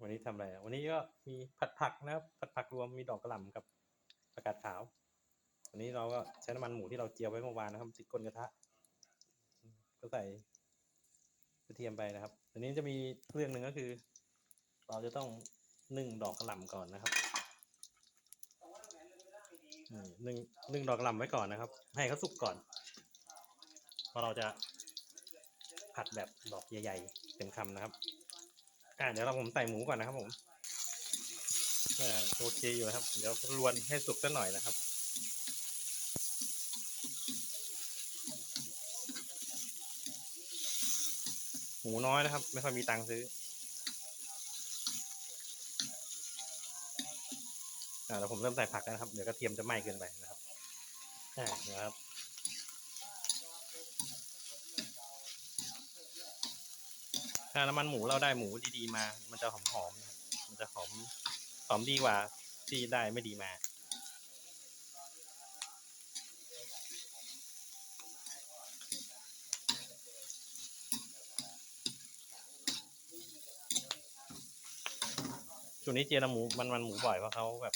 วันนี้ทำอะไรอะวันนี้ก็มีผัดผักนะครับ ผัดผักรวมมีดอกกระหล่ำกับผักกาดขาว วันนี้เราก็ใช้น้ำมันหมูที่เราเจียวไว้เมื่อวานนะครับติดก้นกระทะ ก็ใส่กระเทียมไปนะครับอันนี้จะมีเรื่องหนึ่งก็คือ เราจะต้องนึ่งดอกกระหล่ำก่อนนะครับนี่นึ่งนึ่งดอกกระหล่ำไว้ก่อนนะครับ ให้เขาสุกก่อนเพราะเราจะผัดแบบดอกใหญ่ๆเต็มคำนะครับ อ่าเดี๋ยวเราผมใส่หมูก่อนนะครับผมอ่าโอเคอยู่ครับ เดี๋ยวรวนให้สุกสักหน่อยนะครับหมูน้อยนะครับ ไม่ค่อยมีตังค์ซื้ออ่าเดี๋ยวผมเริ่มใส่ผักแล้วนะครับ เดี๋ยวกระเทียมจะไหม้เกินไปนะครับอ่านะครับ ถ้าน้ำมันหมูเราได้หมูดีๆมา มันจะหอมๆมันจะหอมหอมดีกว่าที่ได้ไม่ดีมาช่วงนี้เจอหมูมันมันหมูบ่อยเพราะเขาแบบ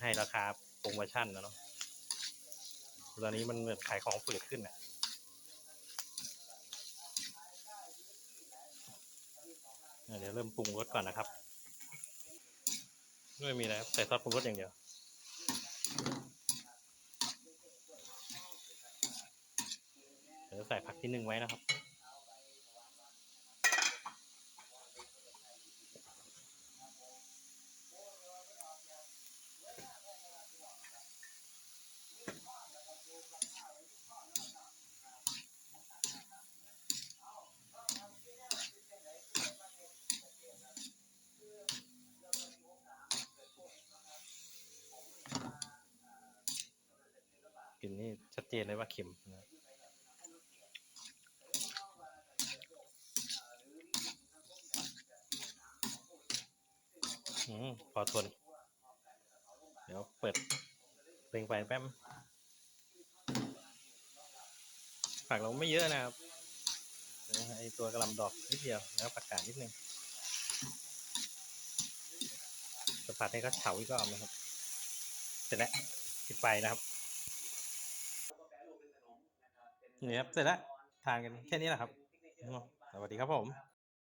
ให้ราคาโปรโมชั่นนะเนาะตอนนี้มันเหมือนขายของฝืดขึ้นอะ อะ เดี๋ยวเริ่มปรุงรสก่อนนะครับไม่มีอะไรครับใส่ซอสปรุงรสอย่างเดียวเดี๋ยวใส่ผักที่นึ่งไว้นะครับ กลิ่นนี่ชัดเจนเลยว่าเค็มนะอืมพอทน เดี๋ยวเปิดเพลงไปแป๊บผักเราไม่เยอะนะครับไอตัวกระลำดอกนิดเดียวแล้วผักกาดนิดนึงจะผัดให้เขาเฉาอีกรอบนะครับ เสร็จแล้วปิดไฟนะครับ นี่ครับเสร็จแล้วทานกันแค่นี้แหละครับ สวัสดีครับผม